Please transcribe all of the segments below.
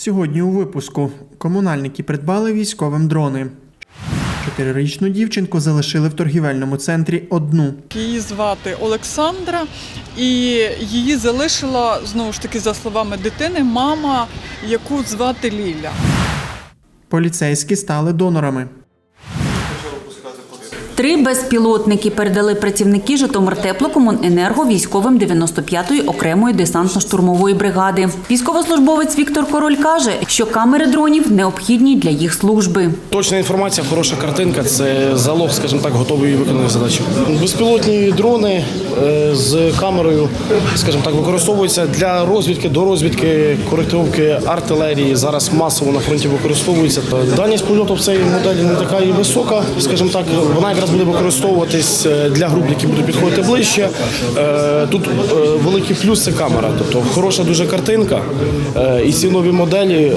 Сьогодні у випуску комунальники придбали військовим дрони. Чотирирічну дівчинку залишили в торгівельному центрі одну. Її звати Олександра, і її залишила знову ж таки, за словами дитини, мама, яку звати Ліля. Поліцейські стали донорами. Три безпілотники передали працівники Житомиртеплокомуненерго військовим 95-ї окремої десантно-штурмової бригади. Військовослужбовець Віктор Король каже, що камери дронів необхідні для їх служби. Точна інформація, хороша картинка це залог, скажімо так, готової виконаної задачі. Безпілотні дрони е, з камерою, скажімо так, використовуються для розвідки, до розвідки, коректировки артилерії. Зараз масово на фронті використовуються. Дальність польоту в цій моделі не така і висока, скажімо так, вона якраз буде використовуватись е, для груп, які будуть підходити ближче. Е, Тут е, великий плюс це камера, тобто хороша дуже картинка. І ці нові моделі,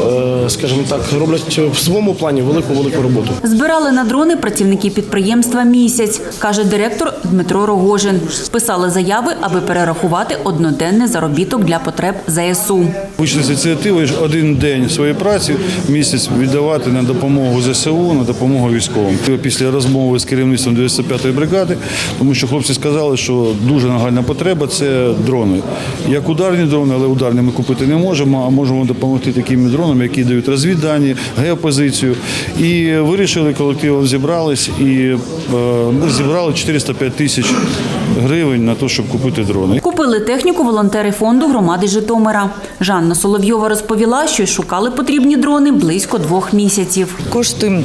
скажімо так, роблять в своєму плані велику велику роботу. Збирали на дрони працівники підприємства місяць, каже директор Дмитро Рогожин. Писали заяви, аби перерахувати одноденний заробіток для потреб ЗСУ. Вийшли з ініціативи один день своєї праці в місяць віддавати на допомогу ЗСУ, на допомогу військовим. Після розмови з керівництвом 95-ї бригади, тому що хлопці сказали, що дуже нагальна потреба це дрони. Як ударні дрони, але ударні ми купити не можемо, а можемо допомогти такими дронами, які дають розвіддані, геопозицію. І вирішили колективом зібрались і е, ми зібрали 405 тисяч гривень на те, щоб купити дрони. Купили техніку волонтери фонду громади Житомира. Жанна Соловйова розповіла, що шукали потрібні дрони близько двох місяців. Кошти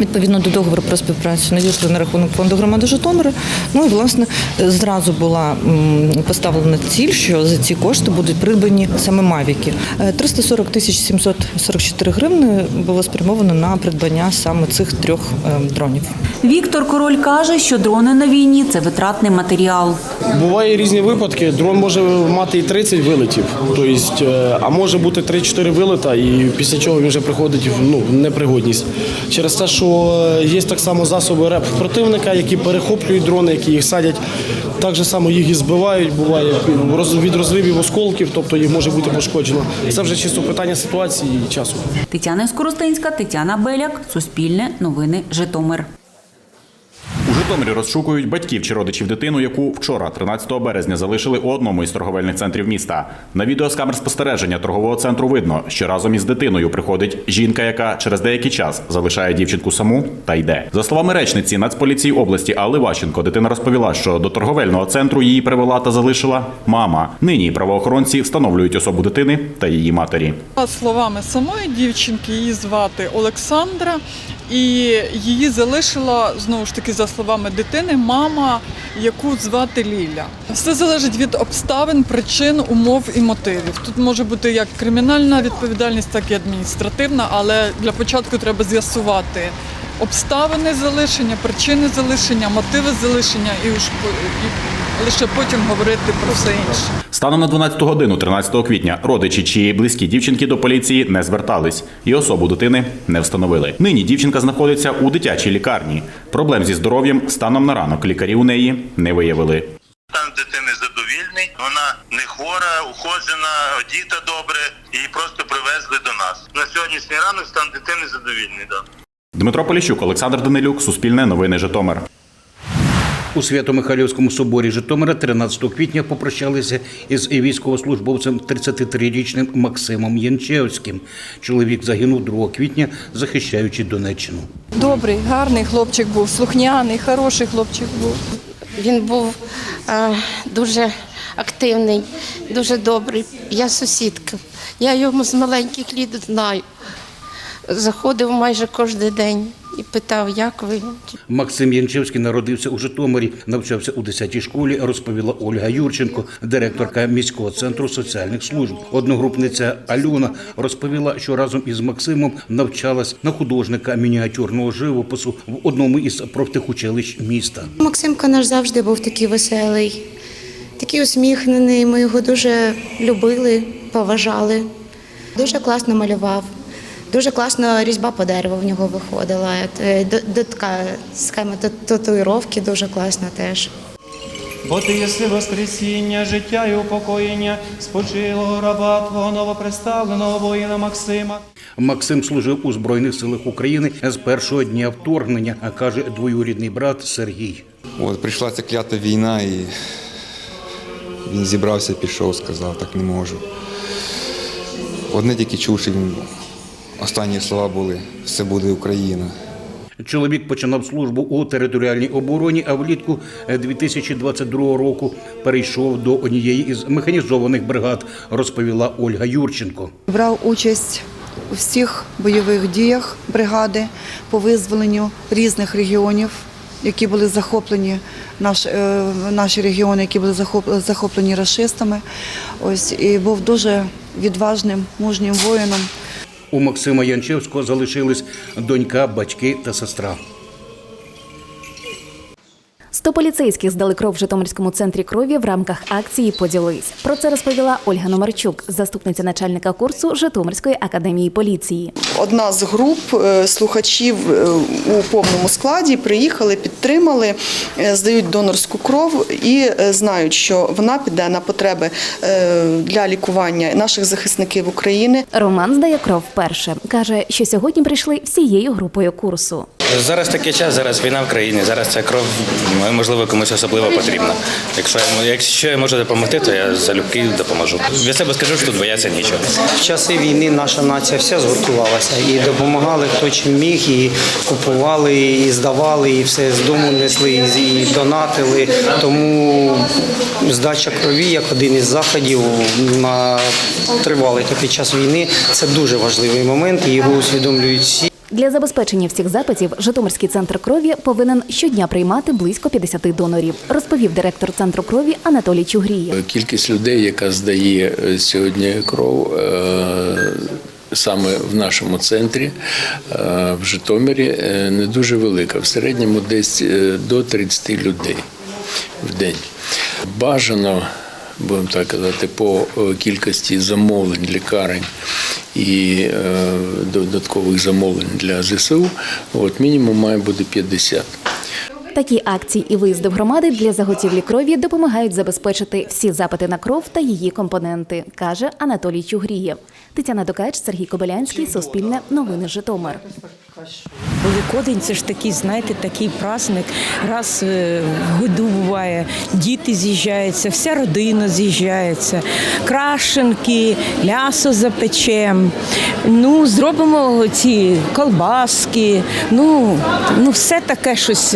відповідно до договору про співпрацю надійшли на рахунок фонду громади Житомира. Ну і власне зразу була поставлена ціль, що за ці кошти будуть придбані саме мавіки. Е, 340 тисяч 744 гривни було спрямовано на придбання саме цих трьох е, дронів. Віктор Король каже, що дрони на війні це витратний матеріал. Буває різні випадки. Дрон може мати і 30 вилетів, тобто, е, а може бути 3-4 вилета, і після чого він вже приходить в ну, непригодність. Через те, що е, є так само засоби РЕП противника, які перехоплюють дрони, які їх садять. Так же само їх і збивають, буває роз- від розривів осколків, тобто їх може бути пошкоджено. Це вже чисто питання ситуації і часу. Тетяна Скоростинська, Тетяна Беляк, Суспільне, Новини, Житомир. Житомирі розшукують батьків чи родичів дитину, яку вчора, 13 березня, залишили у одному із торговельних центрів міста. На відео з камер спостереження торгового центру видно, що разом із дитиною приходить жінка, яка через деякий час залишає дівчинку саму та йде. За словами речниці Нацполіції області Алли Ващенко, дитина розповіла, що до торговельного центру її привела та залишила мама. Нині правоохоронці встановлюють особу дитини та її матері. Словами самої дівчинки, її звати Олександра, і її залишила знову ж таки, за словами дитини, мама, яку звати Ліля. Все залежить від обставин, причин, умов і мотивів. Тут може бути як кримінальна відповідальність, так і адміністративна, але для початку треба з'ясувати. Обставини залишення, причини залишення, мотиви залишення і, лише потім говорити про все інше. Станом на 12 годину 13 квітня родичі чи близькі дівчинки до поліції не звертались і особу дитини не встановили. Нині дівчинка знаходиться у дитячій лікарні. Проблем зі здоров'ям станом на ранок лікарі у неї не виявили. Стан дитини задовільний, вона не хвора, ухожена, одіта добре, її просто привезли до нас. На сьогоднішній ранок стан дитини задовільний. Да. Дмитро Поліщук, Олександр Данилюк, Суспільне новини Житомир. У Свято-Михайлівському соборі Житомира 13 квітня попрощалися із військовослужбовцем 33-річним Максимом Янчевським. Чоловік загинув 2 квітня, захищаючи Донеччину. Добрий, гарний хлопчик був, слухняний, хороший хлопчик був. Він був е, дуже активний, дуже добрий. Я сусідка. Я його з маленьких літ знаю. Заходив майже кожен день і питав, як ви. Максим Янчевський народився у Житомирі, навчався у 10-й школі, розповіла Ольга Юрченко, директорка міського центру соціальних служб. Одногрупниця Альона розповіла, що разом із Максимом навчалась на художника мініатюрного живопису в одному із профтехучилищ міста. Максимка наш завжди був такий веселий, такий усміхнений. Ми його дуже любили, поважали. Дуже класно малював. Дуже класно різьба по дереву в нього виходила. Е, д- Така схема татуїровки дуже класна теж. бо ти єси воскресіння, життя і упокоєння спочилого раба Твого новоприставленого воїна Максима. Максим служив у Збройних силах України з першого дня вторгнення, а каже двоюрідний брат Сергій. От прийшла ця клята війна, і він зібрався, пішов, сказав, так не можу. Одне тільки чув, що він останні слова були все буде Україна. Чоловік починав службу у територіальній обороні, а влітку 2022 року перейшов до однієї із механізованих бригад, розповіла Ольга Юрченко. Брав участь у всіх бойових діях бригади по визволенню різних регіонів, які були захоплені, наш, е, наші регіони, які були захоп- захоплені рашистами. Ось і був дуже відважним, мужнім воїном. У Максима Янчевського залишились донька, батьки та сестра. Сто поліцейських здали кров в Житомирському центрі крові в рамках акції Поділись. Про це розповіла Ольга Номарчук, заступниця начальника курсу Житомирської академії поліції. Одна з груп е, слухачів е, у повному складі приїхали, підтримали, е, здають донорську кров і знають, що вона піде на потреби для лікування наших захисників України. Роман здає кров вперше. каже, що сьогодні прийшли всією групою курсу. Зараз такий час, зараз війна в країні, зараз ця кров можливо комусь особливо потрібна. Якщо я, якщо я можу допомогти, то я залюбки допоможу. Від себе скажу, що тут бояться нічого. В часи війни наша нація вся згуртувалася і допомагали хто чим міг, і купували, і здавали, і все з дому несли, і донатили. Тому здача крові як один із заходів на тривалий такий час війни це дуже важливий момент, і його усвідомлюють всі. Для забезпечення всіх запитів Житомирський центр крові повинен щодня приймати близько 50 донорів, розповів директор центру крові Анатолій Чугрієв. Кількість людей, яка здає е, сьогодні кров. е, Саме в нашому центрі е, в Житомирі е, не дуже велика. В середньому десь е, до 30 людей в день. Бажано, будемо так казати, по е, кількості замовлень лікарень і е, додаткових замовлень для ЗСУ, от мінімум має бути 50. Такі акції і виїзди в громади для заготівлі крові допомагають забезпечити всі запити на кров та її компоненти, каже Анатолій Чугрієв. Тетяна Докач, Сергій Кобилянський, Суспільне, Новини Житомир. Великодень це ж такий, знаєте, такий праздник. Раз е, в году буває, діти з'їжджаються, вся родина з'їжджається, крашенки, м'ясо запечем. Ну, зробимо ці колбаски. Ну, ну все таке щось,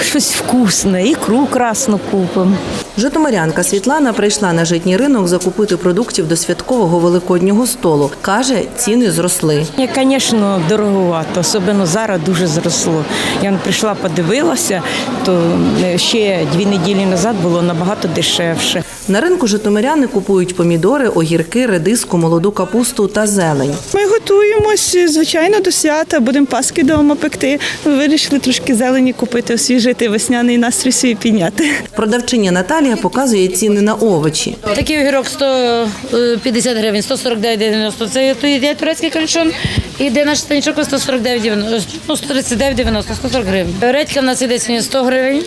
щось вкусне, ікру красну купимо. Житомирянка Світлана прийшла на житній ринок закупити продуктів до святкового великоднього столу. Каже, ціни зросли. Ні, Звісно, дороговато, особливо зараз дуже зросло. Я прийшла, подивилася, то е, ще дві неділі назад було набагато дешевше. На ринку житомиряни купують помідори, огірки, редиску, молоду капусту та зелень. Ми готуємось, звичайно, до свята, будемо паски вдома пекти. Вирішили трошки зелені купити, освіжити весняний настрій свій підняти. Продавчиня Наталія показує ціни на овочі. Такий огірок 150 гривень, 149,90. Це то йде турецький кальшон. І йде наш станічок 149,90, ну 139,90, 140 гривень. Редька в нас іде сьогодні 100 гривень.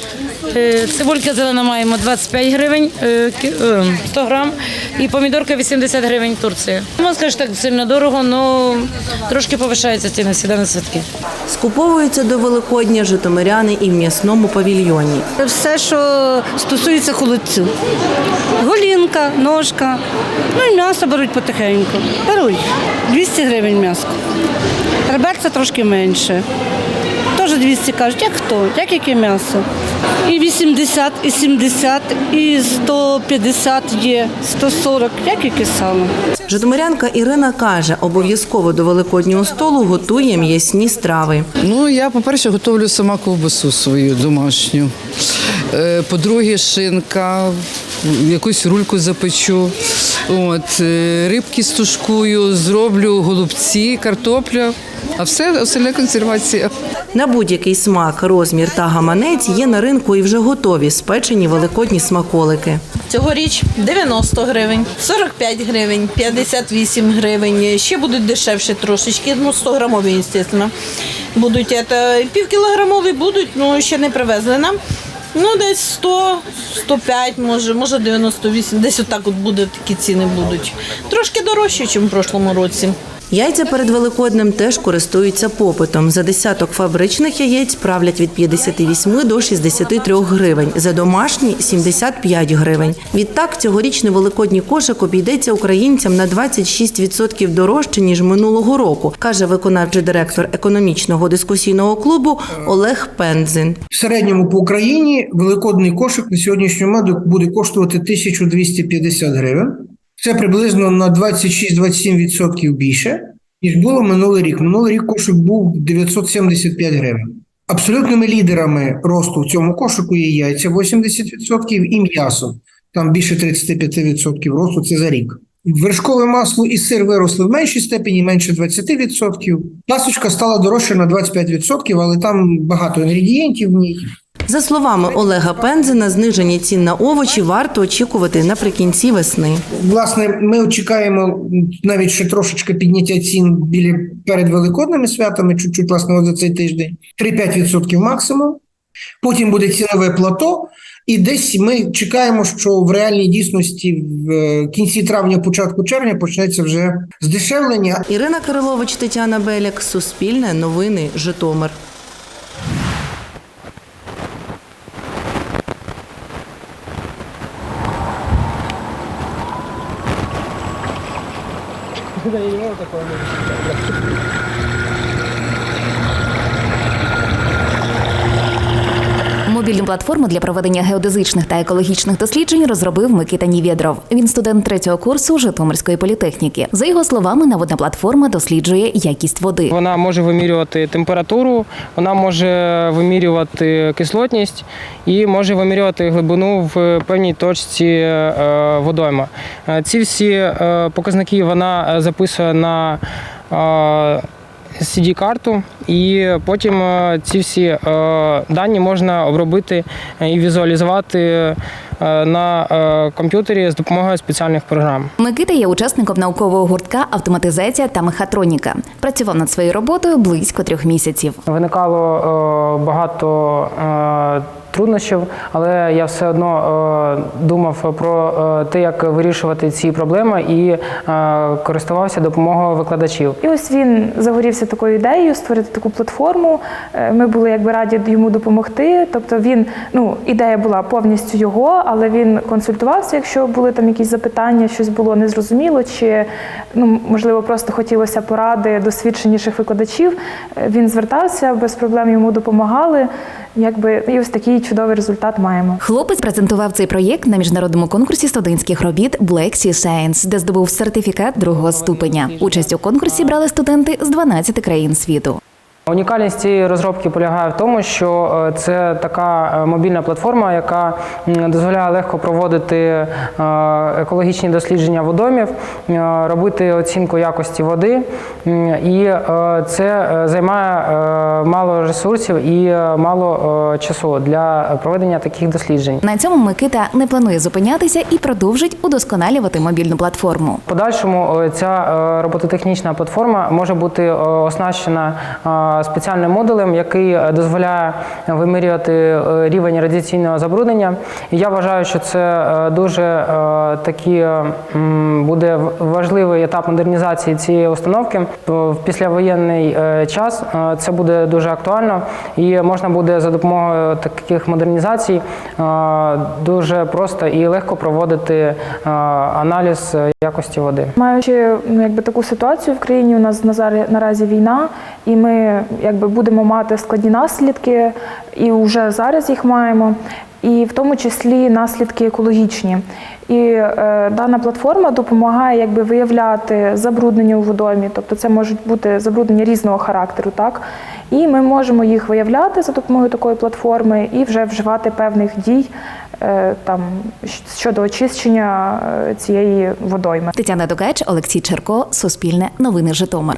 Е, Цибулька зелена маємо 25 гривень, е, кі- е, 100 грам. І помідорка 80 гривень Турція. Можна сказати, що так сильно дорого, але трошки повишаються ціни всі на святки. Скуповуються до Великодня житомиряни і в м'ясному павільйоні. Все, що стосується холодцю. Голінка, ножка. Ну і м'ясо беруть потихеньку. Беруть 200 гривень м'ясо. Реберця трошки менше. Теж 200 кажуть, як хто, як яке м'ясо. І 80, і 70, і 150 є, 140, як яке сало. Житомирянка Ірина каже, обов'язково до великоднього столу готує м'ясні страви. Ну, я, по-перше, готовлю сама ковбасу свою домашню. Е, По-друге, шинка, якусь рульку запечу. От, е, рибки стушкую, зроблю голубці, картопля, а все остальне консервація. На будь-який смак, розмір та гаманець є на ринку і вже готові спечені великодні смаколики. Цьогоріч 90 гривень, 45 гривень, 58 гривень. Ще будуть дешевші трошечки, ну 100 грамові, звісно. Будуть це, півкілограмові будуть, ну ще не привезли нам. Ну, десь 100, 105, може, може 98, десь отак от буде, такі ціни будуть. Трошки дорожче, ніж в прошлому році. Яйця перед Великоднем теж користуються попитом. За десяток фабричних яєць правлять від 58 до 63 гривень, за домашні – 75 гривень. Відтак, цьогорічний великодній кошик обійдеться українцям на 26% дорожче, ніж минулого року, каже виконавчий директор економічного дискусійного клубу Олег Пензин. В середньому по Україні великодний кошик на сьогоднішню меду буде коштувати 1250 гривень. Це приблизно на 26-27% більше, ніж було минулий рік. Минулий рік кошик був 975 гривень. Абсолютними лідерами росту в цьому кошику є яйця 80% і м'ясо. Там більше 35% росту це за рік. Вершкове масло і сир виросли в меншій степені, менше 20%. Пасочка стала дорожче на 25%, але там багато інгредієнтів в ній. За словами Олега Пензина, зниження цін на овочі варто очікувати наприкінці весни. Власне, ми чекаємо навіть ще трошечки підняття цін біля перед великодними святами, чуть-чуть власне за цей тиждень, 3-5% максимум. Потім буде цінове плато, і десь ми чекаємо, що в реальній дійсності в е, кінці травня, початку червня почнеться вже здешевлення. Ірина Кирилович, Тетяна Беляк, Суспільне, Новини, Житомир. Thank you. Мобільну платформу для проведення геодезичних та екологічних досліджень розробив Микита Нівєдров. Він студент третього курсу Житомирської політехніки. За його словами, наводна платформа досліджує якість води. Вона може вимірювати температуру, вона може вимірювати кислотність і може вимірювати глибину в певній точці е, водойма. Е, Ці всі е, показники вона записує на CD-карту, і потім е, ці всі е, дані можна обробити і візуалізувати е, на е, комп'ютері з допомогою спеціальних програм. Микита є учасником наукового гуртка автоматизація та мехатроніка. Працював над своєю роботою близько трьох місяців. Виникало е, багато е, труднощів, але я все одно е, думав про е, те, як вирішувати ці проблеми, і е, користувався допомогою викладачів. І ось він загорівся такою ідеєю створити таку платформу. Ми були якби раді йому допомогти. Тобто він, ну, ідея була повністю його, але він консультувався, якщо були там якісь запитання, щось було незрозуміло, чи ну, можливо просто хотілося поради досвідченіших викладачів. Е, Він звертався, без проблем йому допомагали. Якби і ось такий чудовий результат маємо. Хлопець презентував цей проєкт на міжнародному конкурсі студентських робіт Black Sea Science, де здобув сертифікат другого ступеня. Участь у конкурсі брали студенти з 12 країн світу. Унікальність цієї розробки полягає в тому, що е, це така е, мобільна платформа, яка дозволяє легко проводити е, екологічні дослідження водомів, робити оцінку якості води, і це займає мало ресурсів і мало часу для проведення таких досліджень. На цьому Микита не планує зупинятися і продовжить удосконалювати мобільну платформу. В подальшому ця робототехнічна платформа може бути оснащена спеціальним модулем, який е, дозволяє вимірювати е, рівень радіаційного забруднення. І я вважаю, що це е, дуже такі буде важливий етап модернізації цієї установки. В післявоєнний час це буде дуже актуально, і можна буде за допомогою таких модернізацій дуже просто і легко проводити аналіз якості води. Маючи ну, якби таку ситуацію в країні, у нас наразі війна, і ми якби будемо мати складні наслідки, і вже зараз їх маємо, і в тому числі наслідки екологічні. І е, дана платформа допомагає якби виявляти забруднення у водомі, тобто це можуть бути забруднення різного характеру, так і ми можемо їх виявляти за допомогою такої платформи і вже вживати певних дій е, там щодо очищення е, цієї водойми. Тетяна Докач, Олексій Черко, Суспільне, Новини Житомир.